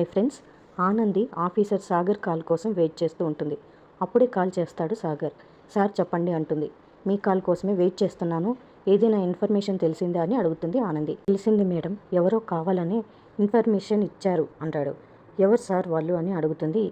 Hi friends Anandi officer Sagar call కోసం wait చేస్తూ ఉంటుంది. అప్పుడే కాల్ చేస్తాడు సాగర్. సార్ చెప్పండి అంటుంది. మీ కాల్ కోసమే వెయిట్ చేస్తున్నాను. ఏదైనా ఇన్ఫర్మేషన్ తెలిసిందా అని అడుగుతుంది ఆనంది. తెలిసింది మేడం. ఎవరో కావాలని ఇన్ఫర్మేషన్ ఇచ్చారు అంటాడు. ఎవరు సార్ వాళ్ళు అని అడుగుతుంది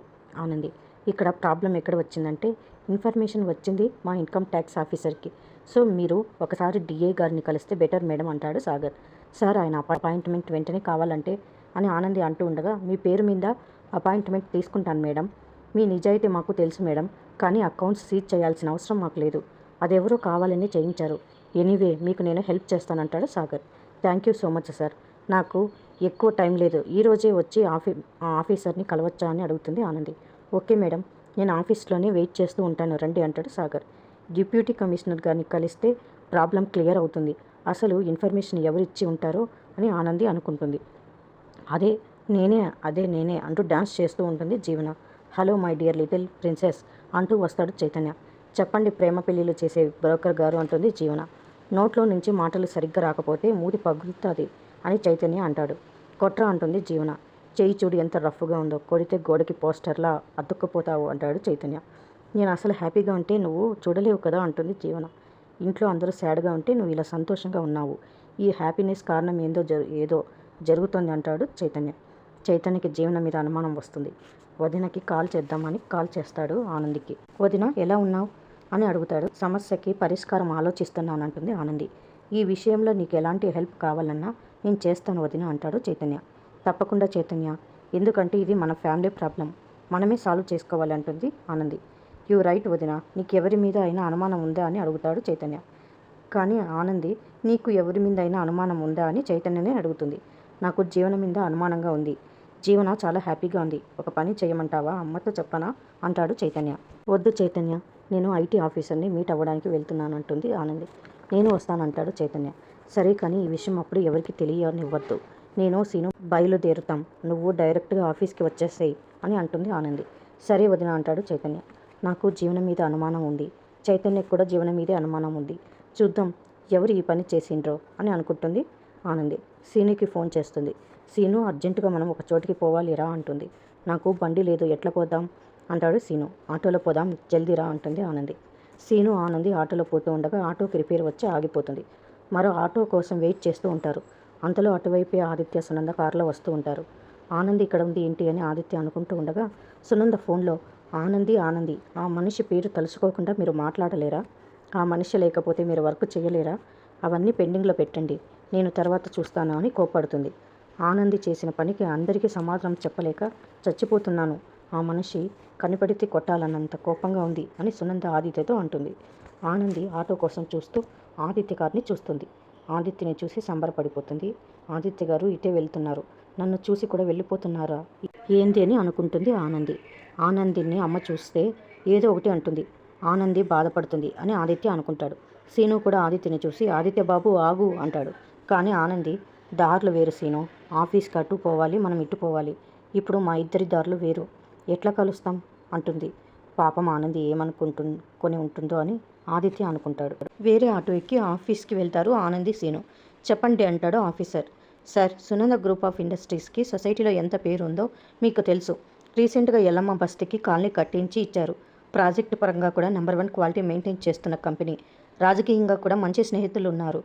ఆనంది. ఇక్కడ ప్రాబ్లం ఎక్కడ వచ్చిందంటే ఇన్ఫర్మేషన్ వచ్చింది మా ఇన్కమ్ ట్యాక్స్ ఆఫీసర్కి. సో మీరు ఒకసారి డిఏ గారిని కలిస్తే బెటర్ మేడం అంటాడు సాగర్. సార్ ఆయన అపాయింట్మెంట్ వెంటనే కావాలంటే అని ఆనంది అంటూ ఉండగా మీ పేరు మీద అపాయింట్మెంట్ తీసుకుంటాను మేడం. మీ నిజాయితీ మాకు తెలుసు మేడం కానీ అకౌంట్స్ సీజ్ చేయాల్సిన అవసరం మాకు లేదు. అదెవరో కావాలని చేయించారు. ఎనీవే మీకు నేను help చేస్తానంటాడు Sagar. Thank you so much sir. నాకు ఎక్కువ టైం లేదు. ఈరోజే వచ్చి ఆఫీ ఆ ఆఫీసర్ని కలవచ్చా అని అడుగుతుంది ఆనంది. ఓకే మేడం నేను ఆఫీస్లోనే వెయిట్ చేస్తూ ఉంటాను. రండి అంటాడు సాగర్. డిప్యూటీ కమిషనర్ గారిని కలిస్తే ప్రాబ్లం క్లియర్ అవుతుంది. అసలు ఇన్ఫర్మేషన్ ఎవరు ఇచ్చి ఉంటారో అని ఆనంది అనుకుంటుంది. అదే నేనే అదే నేనే అంటూ డాన్స్ చేస్తూ ఉంటుంది Jeevana. Hello my dear little princess అంటూ వస్తాడు చైతన్య. చెప్పండి ప్రేమ పెళ్ళిళ్ళు చేసే బ్రోకర్ గారు అంటుంది జీవన. నోట్లో నుంచి మాటలు సరిగ్గా రాకపోతే మూతి పగులుతుంది అని చైతన్య అంటాడు. కొట్ర అంటుంది జీవన. చేయి చూడు ఎంత రఫ్గా ఉందో కొడితే గోడకి పోస్టర్లా అతుక్కుపోతావు అంటాడు చైతన్య. నేను అసలు హ్యాపీగా ఉంటే నువ్వు చూడలేవు కదా అంటుంది జీవన. ఇంట్లో అందరూ సాడ్గా ఉంటే నువ్వు ఇలా సంతోషంగా ఉన్నావు. ఈ హ్యాపీనెస్ కారణం ఏందో జరు ఏదో జరుగుతుంది అంటాడు చైతన్య. చైతన్యకి జీవనం మీద అనుమానం వస్తుంది. వదినకి కాల్ చేద్దామని కాల్ చేస్తాడు ఆనందికి. వదిన ఎలా ఉన్నావు? అని అడుగుతాడు. సమస్యకి పరిష్కారం ఆలోచిస్తున్నానంటుంది ఆనంది. ఈ విషయంలో నీకు ఎలాంటి హెల్ప్ కావాలన్నా నేను చేస్తాను వదిన అంటాడు చైతన్య. తప్పకుండా చైతన్య. ఎందుకంటే ఇది మన ఫ్యామిలీ ప్రాబ్లం. మనమే సాల్వ్ చేసుకోవాలంటుంది ఆనంది. యూ రైట్ వదిన. నీకు ఎవరి మీద అయినా అనుమానం ఉందా అని అడుగుతాడు చైతన్య. కానీ ఆనంది నీకు ఎవరి మీద అయినా అనుమానం ఉందా అని చైతన్యనే అడుగుతుంది. నాకు జీవన మీద అనుమానంగా ఉంది. జీవన చాలా హ్యాపీగా ఉంది. ఒక పని చేయమంటావా? అమ్మతో చెప్పనా? అంటాడు చైతన్య. వద్దు చైతన్య. నేను ఐటీ ఆఫీసర్ని మీట్ అవ్వడానికి వెళ్తున్నాను అంటుంది ఆనంది. నేను వస్తానంటాడు చైతన్య. సరే కానీ ఈ విషయం అప్పుడు ఎవరికి తెలియనివ్వద్దు. నేను సీను బయలుదేరుతాం. నువ్వు డైరెక్ట్గా ఆఫీస్కి వచ్చేసేయి అని అంటుంది ఆనంది. సరే వదిన అంటాడు చైతన్య. నాకు జీవనం మీద అనుమానం ఉంది. చైతన్యకు కూడా జీవనం మీదే అనుమానం ఉంది. చూద్దాం ఎవరు ఈ పని చేసిండ్రో అని అనుకుంటుంది ఆనంది. సీనుకి ఫోన్ చేస్తుంది. సీను అర్జెంటుగా మనం ఒక చోటికి పోవాలి రా అంటుంది. నాకు బండి లేదు ఎట్లా పోదాం? అంటాడు సీను. ఆటోలో పోదాం జల్దీ రా అంటుంది ఆనంది. సీను ఆనంది ఆటోలో పోతూ ఉండగా ఆటోకి రిపేర్ వచ్చి ఆగిపోతుంది. మరో ఆటో కోసం వెయిట్ చేస్తూ ఉంటారు. అంతలో అటువైపే ఆదిత్య సునంద కారులో వస్తూ ఉంటారు. ఆనంది ఇక్కడ ఉంది ఏంటి అని ఆదిత్య అనుకుంటూ ఉండగా సునంద ఫోన్లో ఆనంది ఆనంది ఆ మనిషి పేరు తలుచుకోకుండా మీరు మాట్లాడలేరా? ఆ మనిషి లేకపోతే మీరు వర్క్ చేయలేరా? అవన్నీ పెండింగ్లో పెట్టండి. నేను తర్వాత చూస్తాను అని కోపడుతుంది ఆనంది చేసిన పనికి అందరికీ సమాధానం చెప్పలేక చచ్చిపోతున్నాను. ఆ మనిషి కనిపడితే కొట్టాలన్నంత కోపంగా ఉంది అని సునంద ఆదిత్యతో అంటుంది. ఆనంది ఆటో కోసం చూస్తూ ఆదిత్య గారిని చూస్తుంది. ఆదిత్యని చూసి సంబరపడిపోతుంది. ఆదిత్య గారు ఇటే వెళ్తున్నారు. నన్ను చూసి కూడా వెళ్ళిపోతున్నారా? ఏంది అని అనుకుంటుంది ఆనంది. ఆనందిని అమ్మ చూస్తే ఏదో ఒకటి అంటుంది. ఆనంది బాధపడుతుంది అని ఆదిత్య అనుకుంటాడు. సీను కూడా ఆదిత్యని చూసి ఆదిత్య బాబు ఆగు అంటాడు. కానీ ఆనంది దారులు వేరు సీను. ఆఫీస్కి అటు పోవాలి మనం ఇటు పోవాలి. ఇప్పుడు మా ఇద్దరి దారులు వేరు. ఎట్లా కలుస్తాం? అంటుంది. పాపం ఆనంది ఏమనుకుంటు కొని ఉంటుందో అని ఆదిత్య అనుకుంటాడు. వేరే ఆటో ఎక్కి ఆఫీస్కి వెళ్తారు ఆనంది సీను. చెప్పండి అంటాడు officer. Sir Sunanda group of ఇండస్ట్రీస్కి సొసైటీలో ఎంత పేరు ఉందో మీకు తెలుసు. రీసెంట్గా ఎల్లమ్మ బస్తీకి కాలనీ కట్టించి ఇచ్చారు. ప్రాజెక్ట్ పరంగా కూడా నెంబర్ వన్ క్వాలిటీ మెయింటైన్ చేస్తున్న కంపెనీ. రాజకీయంగా కూడా మంచి స్నేహితులు ఉన్నారు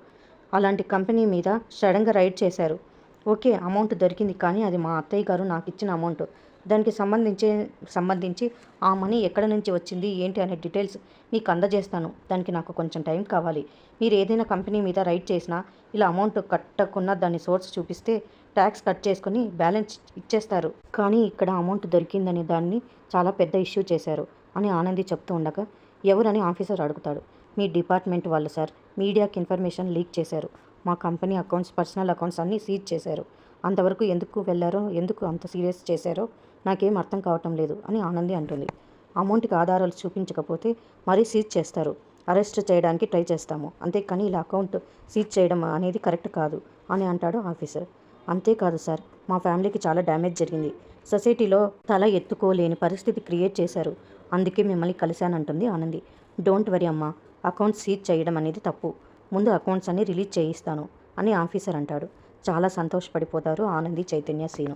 అలాంటి కంపెనీ మీద సడన్గా రైడ్ చేశారు. ఓకే అమౌంట్ దొరికింది కానీ అది మా అత్తయ్య గారు నాకు ఇచ్చిన అమౌంట్. దానికి సంబంధించి సంబంధించి ఆ మనీ ఎక్కడ నుంచి వచ్చింది ఏంటి అనే డీటెయిల్స్ మీకు అందజేస్తాను. దానికి నాకు కొంచెం టైం కావాలి. మీరు ఏదైనా కంపెనీ మీద రైడ్ చేసినా ఇలా అమౌంట్ కట్టకుండా దాని సోర్స్ చూపిస్తే ట్యాక్స్ కట్ చేసుకుని బ్యాలెన్స్ ఇచ్చేస్తారు. కానీ ఇక్కడ అమౌంట్ దొరికిందని దాన్ని చాలా పెద్ద ఇష్యూ చేశారు అని ఆనంది చెప్తూ ఉండగా ఎవరని ఆఫీసర్ అడుగుతాడు. మీ డిపార్ట్మెంట్ వాళ్ళు సార్ మీడియాకి ఇన్ఫర్మేషన్ లీక్ చేశారు. మా కంపెనీ అకౌంట్స్ పర్సనల్ అకౌంట్స్ అన్నీ సీజ్ చేశారు. అంతవరకు ఎందుకు వెళ్ళారో ఎందుకు అంత సీరియస్ చేశారో నాకేం అర్థం కావటం లేదు అని ఆనంది అంటుంది. అమౌంట్కి ఆధారాలు చూపించకపోతే మరీ సీజ్ చేస్తారు. అరెస్ట్ చేయడానికి ట్రై చేస్తాము. అంతేకాని ఇలా అకౌంట్ సీజ్ చేయడం అనేది కరెక్ట్ కాదు అని అంటాడు ఆఫీసర్. అంతేకాదు సార్ మా ఫ్యామిలీకి చాలా డ్యామేజ్ జరిగింది. సొసైటీలో తల ఎత్తుకోలేని పరిస్థితి క్రియేట్ చేశారు. అందుకే మిమ్మల్ని కలిశానంటుంది ఆనంది. డోంట్ వరీ అమ్మా అకౌంట్ సీజ్ చేయడం అనేది తప్పు. ముందు అకౌంట్స్ అన్ని రిలీజ్ చేయిస్తాను అని ఆఫీసర్ అంటాడు. చాలా సంతోషపడిపోతారు ఆనంది చైతన్య సీను.